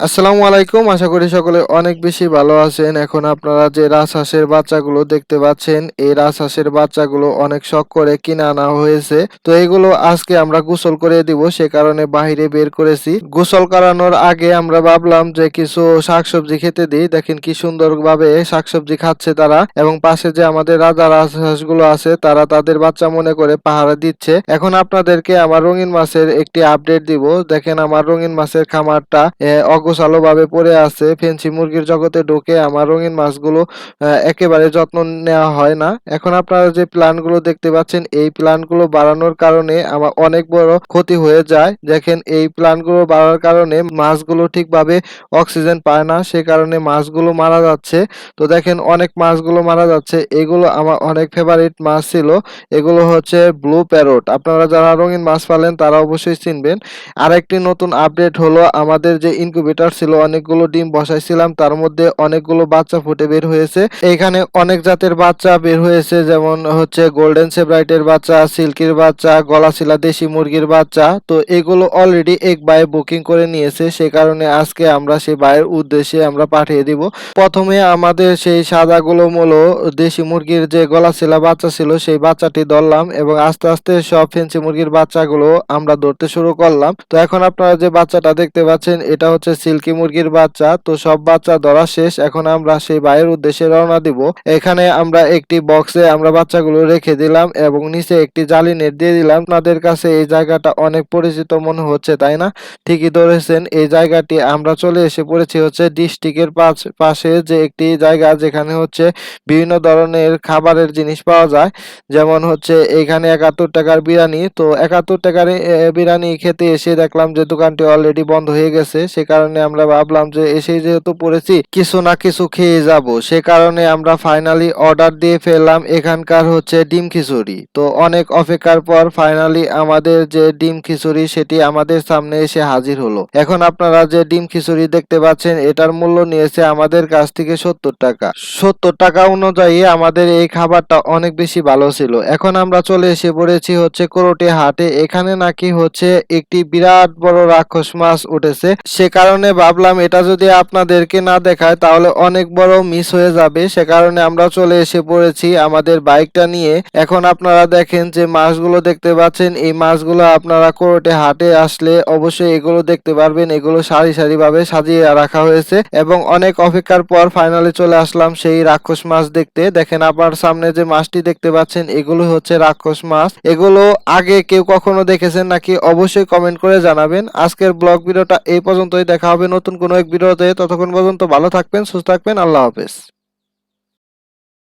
আসসালামু আলাইকুম। আশা করি সকলে অনেক বেশি ভালো আছেন। এখন আপনারা যে রাজহাঁসের বাচ্চাগুলো দেখতে পাচ্ছেন এই রাজহাঁসের বাচ্চাগুলো অনেক শখ করে কিনে আনা হয়েছে। তো এগুলো আজকে আমরা গোসল করে দিব সে কারণে বাইরে বের করেছি। গোসল করানোর আগে আমরা ভাবলাম যে কিছু শাকসবজি খেতে দিই। দেখেন কি সুন্দর ভাবে শাকসবজি খাচ্ছে তারা এবং পাশে যে আমাদের রাজা রাজহাঁসগুলো আছে তারা তাদের বাচ্চা মনে করে পাহারা দিচ্ছে। এখন আপনাদেরকে আমার রঙিন মাছের একটি আপডেট দিব। দেখেন আমার রঙিন মাছের খামারটা আহ, অগোছালো ভাবে পড়ে আছে। ফেন্সি মুরগির জগতে ঢোকে আমার রঙিন মাছগুলো একেবারে যত্ন নেওয়া হয় না। এখন আপনারা যে প্ল্যানগুলো দেখতে পাচ্ছেন, এই প্ল্যানগুলো বাড়ানোর কারণে আমার অনেক বড় ক্ষতি হয়ে যায়। দেখেন, এই প্ল্যানগুলো বাড়ার কারণে মাছগুলো ঠিকভাবে অক্সিজেন পায় না, সে কারণে মাছগুলো মারা যাচ্ছে। তো দেখেন, অনেক মাছগুলো মারা যাচ্ছে। এগুলো আমার অনেক ফেভারিট মাছ ছিল। এগুলো হচ্ছে ব্লু প্যারট। আপনারা যারা রঙিন মাছ পালেন, তারা অবশ্যই চিনবেন। আরেকটি নতুন আপডেট হলো আমাদের যে ইনকিউবেটর ছিল, অনেকগুলো ডিম বসাইছিলাম, তার মধ্যে অনেকগুলো বাচ্চা ফুটে বের হয়েছে। এখানে অনেক জাতের বাচ্চা বের হয়েছে, যেমন হচ্ছে গোল্ডেন সেব্রাইটের বাচ্চা সিল্কির বাচ্চা গলাশিলা দেশি মুরগির বাচ্চা। তো এগুলো অলরেডি এক বাই বুকিং করে নিয়েছে, সে কারণে আজকে আমরা সেই বাইয়ের উদ্দেশ্যে আমরা পাঠিয়ে দিব। প্রথমে আমাদের সেই সাদাগুলো মূলো দেশি মুরগির যে গলাশিলা বাচ্চা ছিল, সেই বাচ্চাটি ধরলাম এবং আস্তে আস্তে সব ফেন্সি মুরগির বাচ্চাগুলো আমরা ধরতে শুরু করলাম। তো এখন আপনারা যে বাচ্চাটা দেখতে পাচ্ছেন, এটা হচ্ছে সিল্কি মুরগির বাচ্চা, তো সব বাচ্চা ধরা শেষ। এখন আমরা সেই বাইরের উদ্দেশ্যে রওনা দিব। এখানে আমরা একটি বক্সে আমরা বাচ্চাগুলো রেখে দিলাম এবং নিচে একটি জালি নেট দিয়ে দিলাম। আপনাদের কাছে এই জায়গাটা অনেক পরিচিত মনে হচ্ছে, তাই না? ঠিকই ধরেছেন, এই জায়গাটি আমরা চলে এসে পড়েছি হচ্ছে ডিস্ট্রিক্টের পাশে যে একটি জায়গা যেখানে হচ্ছে বিভিন্ন ধরনের খাবারের জিনিস পাওয়া যায়। যেমন হচ্ছে এখানে একাত্তর টাকার বিরিয়ানি, তো একাত্তর টাকার বিরিয়ানি খেতে এসে দেখলাম যে দোকানটি অলরেডি বন্ধ হয়ে গেছে। সে কারণে আমরা ভাবলাম যে এসেই যেহেতু পড়েছি, কিছু না কিছু খেয়ে যাব। সে কারণে আমরা ফাইনালি অর্ডার দিয়ে ফেললাম, এখানকার হচ্ছে ডিম খিচুড়ি। তো অনেক অপেক্ষার পর ফাইনালি আমাদের যে ডিম খিচুড়ি, সেটি আমাদের সামনে এসে হাজির হলো। এখন আপনারা যে ডিম খিচুড়ি দেখতে পাচ্ছেন, এটার মূল্য নিয়েছে আমাদের কাছ থেকে সত্তর টাকা। সত্তর টাকা অনুযায়ী আমাদের এই খাবারটা অনেক বেশি ভালো ছিল। এখন আমরা চলে এসে পড়েছি হচ্ছে করোটি হাটে। এখানে নাকি হচ্ছে একটি বিরাট বড় রাক্ষস মাছ উঠেছে। সে কারণে ভাবলাম এটা যদি আপনাদেরকে না দেখায় তাহলে অনেক বড় মিস হয়ে যাবে। সে কারণে আমরা চলে এসে পড়েছি আমাদের বাইকটা নিয়ে। এখন আপনারা দেখেন যে মাছগুলো দেখতে পাচ্ছেন। এই মাছগুলো আপনারা কোর্টে, হাটে আসলে অবশ্যই এগুলো দেখতে পারবেন। এগুলো সারি সারি ভাবে সাজিয়ে রাখা হয়েছে এবং অনেক অপেক্ষার পর ফাইনালি চলে আসলাম সেই রাক্ষস মাছ দেখতে। দেখেন আপনার সামনে যে মাছটি দেখতে পাচ্ছেন, এগুলো হচ্ছে রাক্ষস মাছ। এগুলো আগে কেউ কখনো দেখেছেন নাকি অবশ্যই কমেন্ট করে জানাবেন। আজকের ব্লগ ভিডিওটা এই পর্যন্তই। দেখা হবে নতুন কোনো এক ভিডিওতে ততক্ষণ পর্যন্ত ভালো থাকবেন সুস্থ থাকবেন। আল্লাহ হাফেজ।